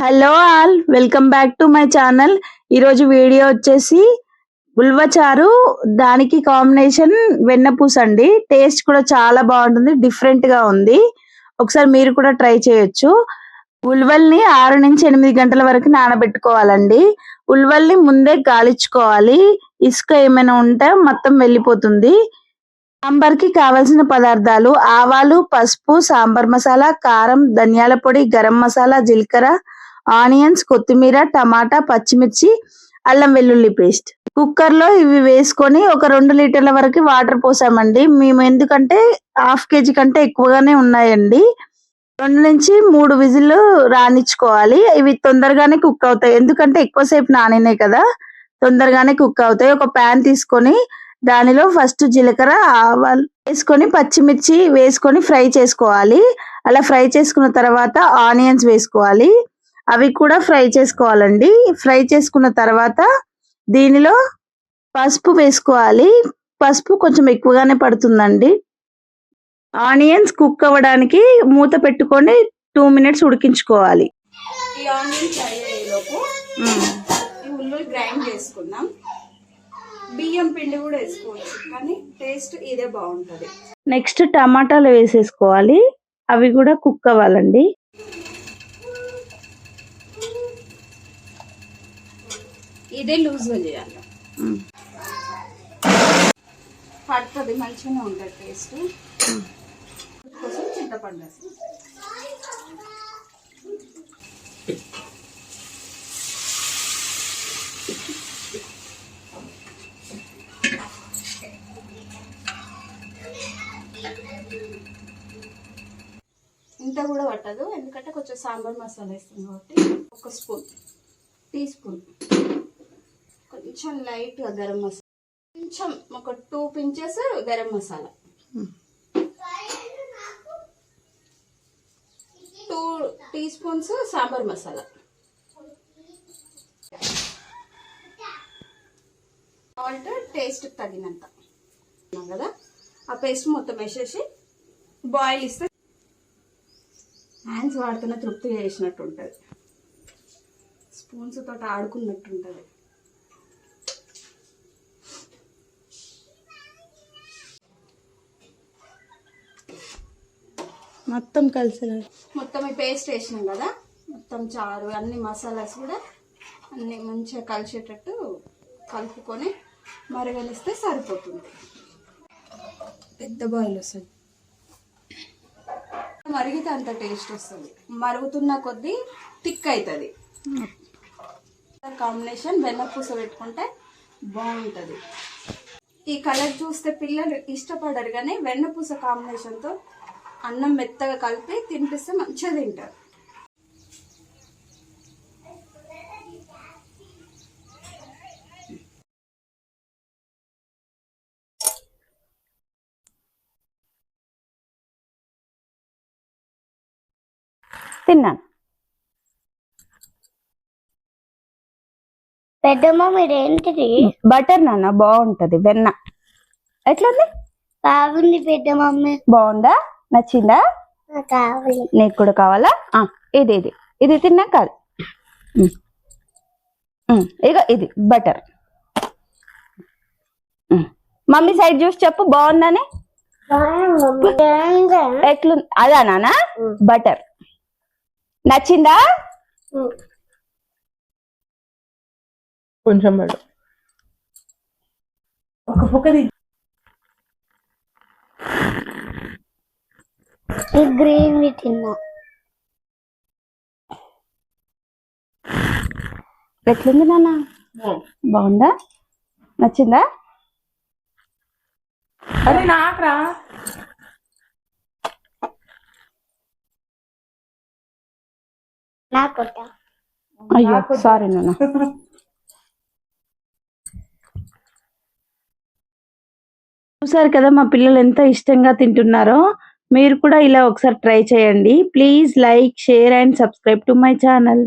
Hello all welcome back to my channel ఈరోజు video వచ్చేసి ఉల్వచారు దానికి కాంబినేషన్ వెన్నపూస అండి టేస్ట్ కూడా చాలా బాగుంటుంది డిఫరెంట్గా ఉంది. ఒకసారి మీరు కూడా ట్రై చేయొచ్చు. ఉల్వల్ని ఆరు నుంచి ఎనిమిది గంటల వరకు నానబెట్టుకోవాలండి. ఉల్వల్ని ముందే గాలించుకోవాలి. ఇసుక ఏమైనా ఉంటే మొత్తం వెళ్ళిపోతుంది. సాంబార్కి కావలసిన పదార్థాలు ఆవాలు పసుపు సాంబార్ మసాలా కారం ధనియాల పొడి గరం మసాలా జీలకర్ర ఆనియన్స్ కొత్తిమీర టమాటా పచ్చిమిర్చి అల్లం వెల్లుల్లి పేస్ట్. కుక్కర్లో ఇవి వేసుకొని ఒక రెండు లీటర్ల వరకు వాటర్ పోసామండి. మేము ఎందుకంటే హాఫ్ కేజీ కంటే ఎక్కువగానే ఉన్నాయండి. రెండు నుంచి మూడు విజిల్లు రానిచ్చుకోవాలి. ఇవి తొందరగానే కుక్ అవుతాయి. ఎందుకంటే ఎక్కువసేపు నానినాయి కదా. తొందరగానే కుక్ అవుతాయి. ఒక ప్యాన్ తీసుకొని దానిలో ఫస్ట్ జీలకర్ర ఆవాలు వేసుకొని పచ్చిమిర్చి వేసుకొని ఫ్రై చేసుకోవాలి. అలా ఫ్రై చేసుకున్న తర్వాత ఆనియన్స్ వేసుకోవాలి. అవి కూడా ఫ్రై చేసుకోవాలండి. ఫ్రై చేసుకున్న తర్వాత దీనిలో పసుపు వేసుకోవాలి. పసుపు కొంచెం ఎక్కువగానే పడుతుందండి. ఆనియన్స్ కుక్ అవ్వడానికి మూత పెట్టుకొని టూ మినిట్స్ ఉడికించుకోవాలి. ఈ ఆనియన్ ఫ్రై అయ్యేలోపు ఈ ఉల్లులు గ్రైండ్ చేసుకుందాం. బియ్యం పిండి కూడా వేసుకోవచ్చు కానీ టేస్ట్ ఇదే బాగుంటది. నెక్స్ట్ టమాటాలు వేసేసుకోవాలి. అవి కూడా కుక్ అవ్వాలండి. ఇదే లూజ్గా చేయాలి. పడుతుంది మంచిగానే ఉంటుంది టేస్ట్. కోసం చింతపండు. ఇంత కూడా పట్టదు ఎందుకంటే కొంచెం సాంబార్ మసాలా వేస్తాం కాబట్టి ఒక స్పూన్ టీ స్పూన్. కొంచెం లైట్గా గరం మసాలా కొంచెం ఒక two pinches garam masala. Two tea spoons sambar masala. Salt taste తగినంత. కదా? ఆ పేస్ట్ మొత్తం వేసేసి బాయిల్ ఇస్తే హ్యాండ్స్ వాడుతున్న తృప్తి చేసినట్టు ఉంటుంది. స్పూన్స్ తోటి ఆడుకున్నట్టు ఉంటుంది. మొత్తం కలిసి మొత్తం ఈ పేస్ట్ వేసినాం కదా? మొత్తం చారు అన్ని మసాలాస్ కూడా అన్ని మంచిగా కలిసేటట్టు కలుపుకొని మరగలిస్తే సరిపోతుంది. పెద్ద బాయిల్ వస్తుంది. మరిగితే అంత టేస్ట్ వస్తుంది. మరుగుతున్న కొద్దీ థిక్ అవుతుంది కాంబినేషన్ వెన్నపూస పెట్టుకుంటే బాగుంటుంది. ఈ కలర్ చూస్తే పిల్లలు ఇష్టపడరు కానీ వెన్నపూస కాంబినేషన్తో అన్నం మెత్తగా కలిపి తినిపిస్తే మంచిగా తింటారు. తిన్నాను. పెద్దమ్మ మీరేంటిది? బటర్ నాన్న బాగుంటది. వెన్న. ఎట్లుంది? బాగుంది పెద్ద మమ్మీ బాగుందా? నచ్చిందా? నాకు కూడా కావాలా? ఆ, ఇది ఇది. ఇది తిన్నా కాదు. ఇగో ఇది బటర్. మమ్మీ సైడ్ చూసి చెప్పు బాగుందని? ఎట్లు అదా నానా? బటర్. నచ్చిందా? కొంచెం మేడం. ఒక ఈ గ్రీన్ తిన్నా. ఎట్లుంది నాన్న? బాగుందా? నచ్చిందా? అరే నాకరా. నాకు అయ్యో సారీ నాన్న. చూసారు కదా మా పిల్లలు ఎంత ఇష్టంగా తింటున్నారో? మీరు కూడా ఇలా ఒకసారి ట్రై చేయండి. Please like share and subscribe to my channel.